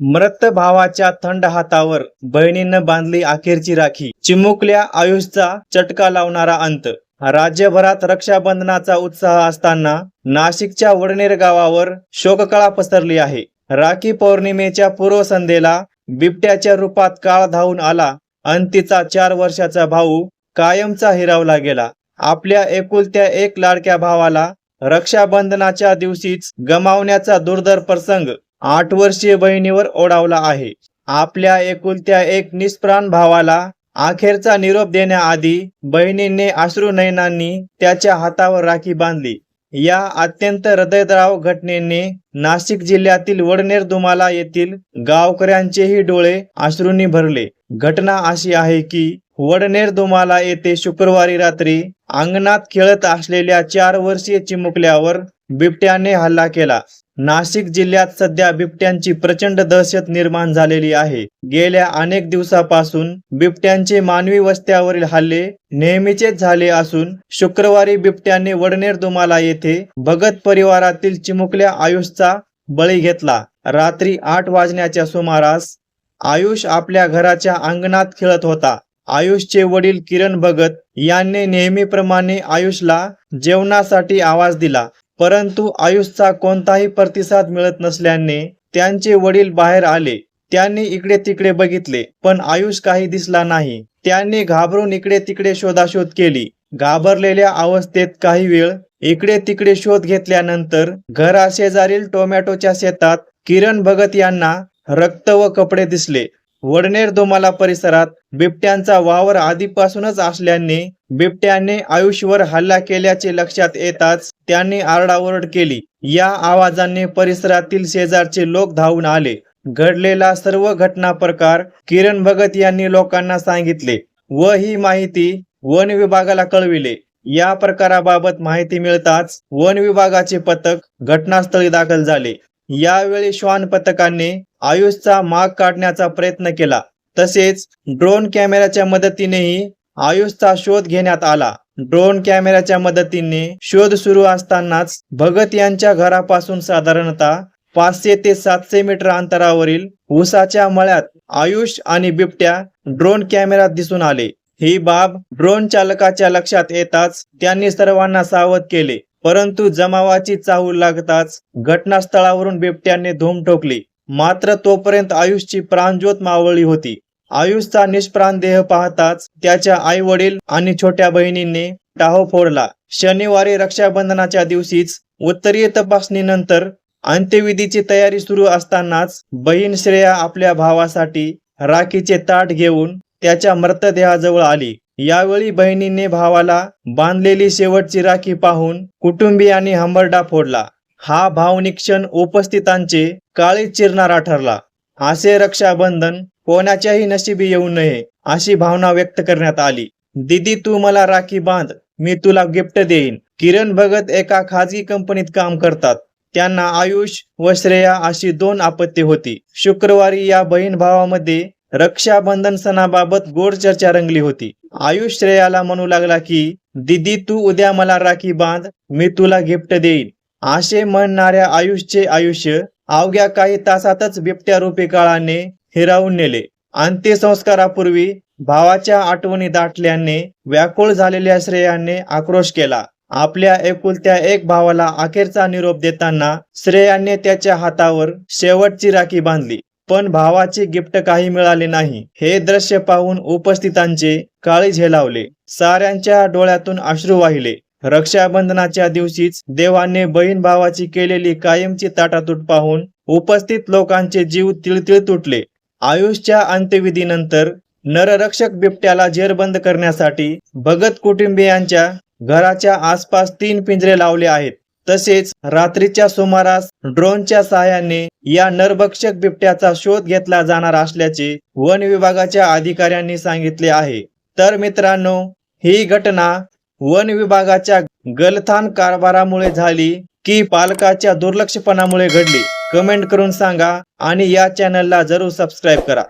मृत भावाच्या थंड हातावर बहिणीनं बांधली अखेरची राखी. चिमुकल्या आयुषचा चटका लावणारा अंत. राज्यभरात रक्षाबंधनाचा उत्साह असताना नाशिकच्या वडनेर गावावर शोककळा पसरली आहे. राखी पौर्णिमेच्या पूर्वसंध्येला बिबट्याच्या रूपात काळ धावून आला अन तिचा चार वर्षाचा भाऊ कायमचा हिरावला गेला. आपल्या एकुलत्या एक लाडक्या भावाला रक्षाबंधनाच्या दिवशीच गमावण्याचा दुर्धर प्रसंग आठ वर्षीय बहिणीवर ओढावला आहे. आपल्या एकुलत्या एक निष्प्राण भावाला अखेरचा निरोप देण्याआधी बहिणीने अश्रू नयनांनी त्याच्या हातावर राखी बांधली. या अत्यंत हृदयद्राव घटनेने नाशिक जिल्ह्यातील वडनेर दुमाला येथील गावकऱ्यांचेही डोळे अश्रूंनी भरले. घटना अशी आहे की वडनेर दुमाला येथे शुक्रवारी रात्री अंगणात खेळत असलेल्या चार वर्षीय चिमुकल्यावर बिबट्याने हल्ला केला. नाशिक जिल्ह्यात सध्या बिबट्यांची प्रचंड दहशत निर्माण झालेली आहे. गेल्या अनेक दिवसापासून बिबट्यांचे मानवी वस्त्यावरील हल्ले नेहमीचेच झाले असून शुक्रवारी बिबट्याने वडनेर दुमाला येथे भगत परिवारातील चिमुकल्या आयुषचा बळी घेतला. रात्री आठ वाजण्याच्या सुमारास आयुष आपल्या घराच्या अंगणात खेळत होता. आयुषचे वडील किरण भगत यांनी नेहमीप्रमाणे आयुषला जेवणासाठी आवाज दिला. परंतु आयुषचा कोणताही प्रतिसाद मिळत नसल्याने त्यांचे वडील बाहेर आले. त्यांनी इकडे तिकडे बघितले पण आयुष काही दिसला नाही. त्यांनी घाबरून इकडे तिकडे शोधाशोध केली. घाबरलेल्या अवस्थेत काही वेळ इकडे तिकडे शोध घेतल्यानंतर घराशेजारील टोमॅटोच्या शेतात किरण भगत यांना रक्त व कपडे दिसले. वडनेर दोमाला परिसरात बिबट्यांचा वावर आधीपासूनच असल्याने बिबट्याने आयुषवर हल्ला केल्याचे लक्षात येताच त्यांनी आरडाओरड केली. या आवाजाने परिसरातील शेजारचे लोक धावून आले. घडलेला सर्व घटना प्रकार किरण भगत यांनी लोकांना सांगितले व ही माहिती वन विभागाला कळविले. या प्रकाराबाबत माहिती मिळताच वन विभागाचे पथक घटनास्थळी दाखल झाले. यावेळी श्वान पथकाने आयुषचा माग काढण्याचा प्रयत्न केला. तसेच ड्रोन कॅमेऱ्याच्या मदतीनेही आयुषचा शोध घेण्यात आला. ड्रोन कॅमेऱ्याच्या मदतीने शोध सुरू असतानाच भगत यांच्या घरापासून साधारणतः पाचशे ते सातशे मीटर अंतरावरील उसाच्या मळ्यात आयुष आणि बिबट्या ड्रोन कॅमेऱ्यात दिसून आले. ही बाब ड्रोन चालकाच्या लक्षात येताच त्यांनी सर्वांना सावध केले. परंतु जमावाची चाहूल लागताच घटनास्थळावरून बिबट्याने धूम ठोकली. मात्र तोपर्यंत आयुषची प्राणज्योत मावळली होती. आयुषचा निष्प्राण देह पाहताच त्याच्या आई वडील आणि छोट्या बहिणींनी टाहो फोडला. शनिवारी रक्षाबंधनाच्या दिवशीच उत्तरीय तपासणीनंतर अंत्यविधीची तयारी सुरू असतानाच बहीण श्रेया आपल्या भावासाठी राखीचे ताट घेऊन त्याच्या मृतदेहाजवळ आली. यावेळी बहिणीने भावाला बांधलेली शेवटची राखी पाहून कुटुंबियांनी हंबरडा फोडला. हा भावनिक्षण उपस्थितांचे काळे चिरणारा ठरला. असे रक्षाबंधन कोणाच्याही नशिबी येऊ नये अशी भावना व्यक्त करण्यात आली. दिदी तू मला राखी बांध मी तुला गिफ्ट देईन. किरण भगत एका खाजगी कंपनीत काम करतात. त्यांना आयुष व श्रेया अशी दोन आपत्ती होती. शुक्रवारी या बहीण भावामध्ये रक्षाबंधन सणाबाबत गोड चर्चा रंगली होती. आयुष श्रेयाला म्हणू लागला की दिदी तू उद्या मला राखी बांध मी तुला गिफ्ट देईन. असे म्हणणाऱ्या आयुषचे आयुष्य अवघ्या काही तासातच बिबट्या रूपी काळाने हिरावून नेले. अंत्यसंस्कारापूर्वी भावाच्या आठवणी दाटल्याने व्याकुळ झालेल्या श्रेयाने आक्रोश केला. आपल्या एकुलत्या एक भावाला अखेरचा निरोप देताना श्रेयाने त्याच्या हातावर शेवटची राखी बांधली. पण भावाचे गिफ्ट काही मिळाले नाही. हे दृश्य पाहून उपस्थितांचे काळी झेलावले साऱ्यांच्या डोळ्यातून अश्रू वाहिले. रक्षाबंधनाच्या दिवशीच देवाने बहीण भावाची केलेली कायमची ताटातूट पाहून उपस्थित लोकांचे जीव तिळतिळ तुटले. आयुषच्या अंत्यविधीनंतर नररक्षक बिबट्याला जेरबंद करण्यासाठी भगत कुटुंबियांच्या घराच्या आसपास तीन पिंजरे लावले आहेत. तसेच रात्रीच्या सुमारास ड्रोनच्या सहाय्याने या नरभक्षक बिबट्याचा शोध घेतला जाणार असल्याचे वन विभागाच्या अधिकाऱ्यांनी सांगितले आहे. तर मित्रांनो ही घटना वन विभागाच्या गलथान कारभारामुळे झाली की पालकाच्या दुर्लक्षपणामुळे घडली. कमेंट करून सांगा आणि या चॅनलला जरूर सबस्क्राईब करा.